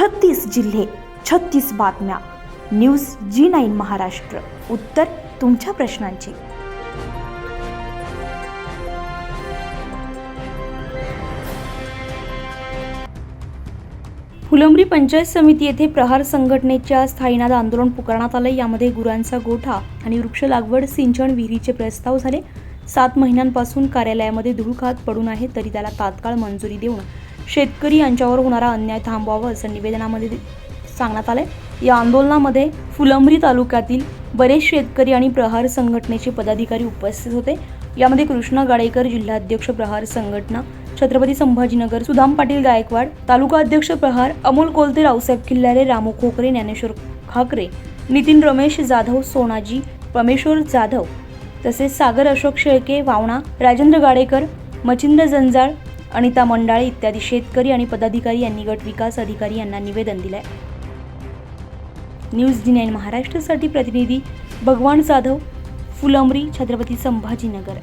छत्तीस जिल्हे छत्तीस बातम्या. News G nine Maharashtra. उत्तर तुमच्या प्रश्नांची. फुलंब्री पंचायत समिती येथे प्रहार संघटनेच्या स्थायीनाद आंदोलन पुकारण्यात आलं यामध्ये गुरांचा गोठा आणि वृक्ष लागवड सिंचन विहिरीचे प्रस्ताव झाले. सात महिन्यांपासून कार्यालयामध्ये धूळ खात पडून आहे तरी त्याला तात्काळ मंजुरी देऊन शेतकरी यांच्यावर होणारा अन्याय थांबवावा असं निवेदनामध्ये सांगण्यात आलं आहे या आंदोलनामध्ये फुलंब्री तालुक्यातील बरेच शेतकरी आणि प्रहार संघटनेचे पदाधिकारी उपस्थित होते. यामध्ये कृष्णा गाडेकर जिल्हाध्यक्ष प्रहार संघटना छत्रपती संभाजीनगर सुदाम पाटील गायकवाड तालुका अध्यक्ष प्रहार अमोल कोलते रावसाहेब किल्लारे रामू खोकरे ज्ञानेश्वर खाकरे नितीन रमेश जाधव सोनाजी परमेश्वर जाधव तसेच सागर अशोक शेळके वावणा राजेंद्र गाडेकर मचिंद्र जंजाळ अनिता मंडाळे इत्यादी शेतकरी आणि पदाधिकारी यांनी गट विकास अधिकारी यांना निवेदन दिलंय. न्यूज डी नाईन महाराष्ट्रासाठी प्रतिनिधी भगवान जाधव फुलंबरी छत्रपती संभाजीनगर.